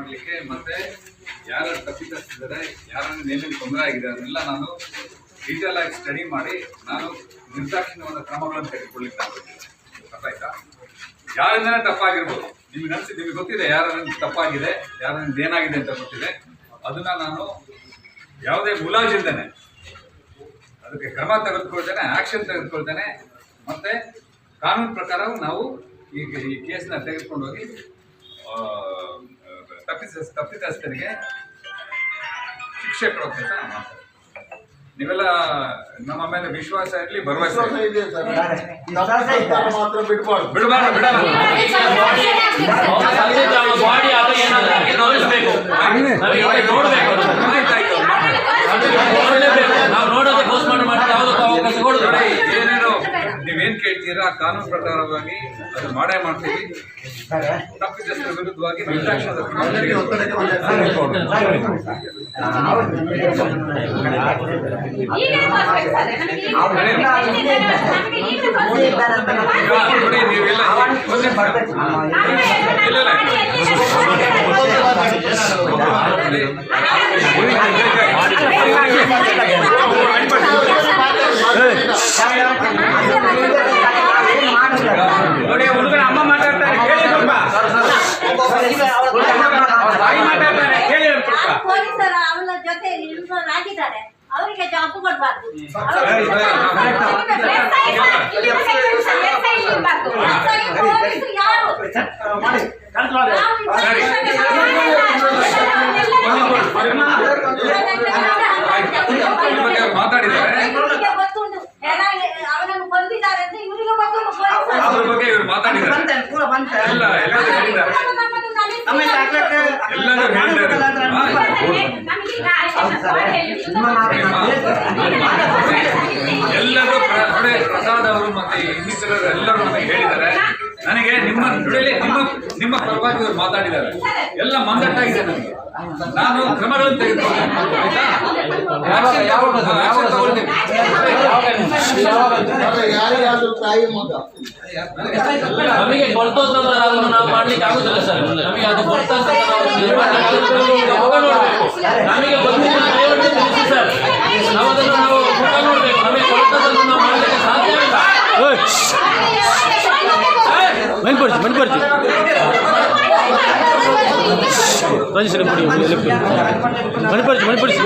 ಮಾಡಲಿಕ್ಕೆ ಮತ್ತೆ ಯಾರು ತಪ್ಪಿತಸ್ತಿದ್ದಾರೆ ಯಾರನ್ನು ಏನೇನು ತೊಂದರೆ ಆಗಿದೆ ಅದನ್ನೆಲ್ಲ ನಾನು ಡೀಟೇಲ್ ಆಗಿ ಸ್ಟಡಿ ಮಾಡಿ ನಾನು ನಿರ್ದಾಕ್ಷಿಣ್ಯವಾದ ಕ್ರಮಗಳನ್ನು ತೆಗೆದುಕೊಳ್ಳಿಕ್ಕೆ ಗೊತ್ತಾಯ್ತಾ ಯಾರಿಂದ ತಪ್ಪಾಗಿರ್ಬೋದು. ನಿಮ್ಗೆ ಅನ್ಸಿ, ನಿಮಗೆ ಗೊತ್ತಿದೆ ಯಾರು ತಪ್ಪಾಗಿದೆ, ಯಾರನ್ನ ಏನಾಗಿದೆ ಅಂತ ಗೊತ್ತಿದೆ. ಅದನ್ನ ನಾನು ಯಾವುದೇ ಮುಲಾಜಿಲ್ದೇನೆ, ಅದಕ್ಕೆ ಕ್ರಮ ತೆಗೆದುಕೊಳ್ತೇನೆ ಆಕ್ಷನ್ ತೆಗೆದುಕೊಳ್ತೇನೆ, ಮತ್ತೆ ಕಾನೂನು ಪ್ರಕಾರ ನಾವು ಈ ಕೇಸ್ನ ತೆಗೆದುಕೊಂಡು ಹೋಗಿ ತಪ್ಪಿಸ ತಪ್ಪಿತಸ್ಥರಿಗೆ ಶಿಕ್ಷೆ ಕೊಡೋಕೆ ಅಂತ ನಾನು ಮಾಡ್ತೇನೆ. ನೀವೆಲ್ಲ ನಮ್ಮ ಮೇಲೆ ವಿಶ್ವಾಸ ಇರಲಿ ಭರವಸೆ ಬಿಡ್ಬಾರ್ದು ಬಿಡಬಾರ್ದು ಕೇಳ್ತೀರಾ ಕಾನೂನು ಪ್ರಕಾರವಾಗಿ ಅದು ಮಾಡೇ ಮಾಡ್ತೀವಿ. ತಪ್ಪಿತಸ್ಥರ ವಿರುದ್ಧವಾಗಿ ನೀವೆಲ್ಲ. ಇಲ್ಲ, ಇನ್ವಾಲ್ವ್ ಆಗಿದ್ದಾರೆ ಅವರಿಗೆ ಜಾಬ್ ಕೊಡ್ಬಾರ್ದು ಪೊಲೀಸರು ಯಾರು ಆಯ್ತು. ಇದ್ರ ಬಗ್ಗೆ ಅವ್ರು ಮಾತಾಡಿದ್ದಾರೆ ಇವರಿಗೆ ಗೊತ್ತುಂಟು ಹೆಣ ಅವನನ್ನು ಕೊಂದಿದ್ದಾರೆ ಅಂತ ಇವರಿಗೆ ಗೊತ್ತುಂಟು ಪೊಲೀಸರು ಅದ್ರ ಬಗ್ಗೆ ಇವ್ರು ಮಾತಾಡಿದ್ದಾರೆ ಎಲ್ಲ ಎಲ್ಲರೂ ಹೇಳಿದ್ದಾರೆ ಎಲ್ಲರೂ ಹೇಳಿದ್ದಾರೆ ಎಲ್ಲರೂ ಪ್ರ- ನೋಡಿ ಪ್ರಸಾದ್ ಅವರು ಮತ್ತೆ ಇನ್ನಿತರರು ಎಲ್ಲರೂ ನನಗೆ ಹೇಳಿದ್ದಾರೆ. ನನಗೆ ನಿಮ್ಮ ನುಡಿಯಲ್ಲಿ ನಿಮ್ಮ ನಿಮ್ಮ ಪರವಾಗಿ ಅವರು ಮಾತಾಡಿದ್ದಾರೆ. ಎಲ್ಲ ಮಂದಟ್ಟಾಗಿದೆ ನನಗೆ. ನಾನು ಕ್ರಮಗಳನ್ನು ತೆಗೆದುಕೊಂಡೆ. ಆಯ್ತಾ? ಯಾವ ತಗೊಳ್ತೀನಿ. ಯಾರಿಗಾದ್ರೂ ತಾಯಿ ಮಗ ನಮಗೆ ಅದನ್ನು ನಾವು ಮಾಡ್ಲಿಕ್ಕೆ ಆಗುದಿಲ್ಲ ಸರ್. ನಮಗೆ ಅದು ನಾವು ராஜேஸ்வரன் கொடி எழுப்பு. மணிப்பரிசு மணிப்பரிசு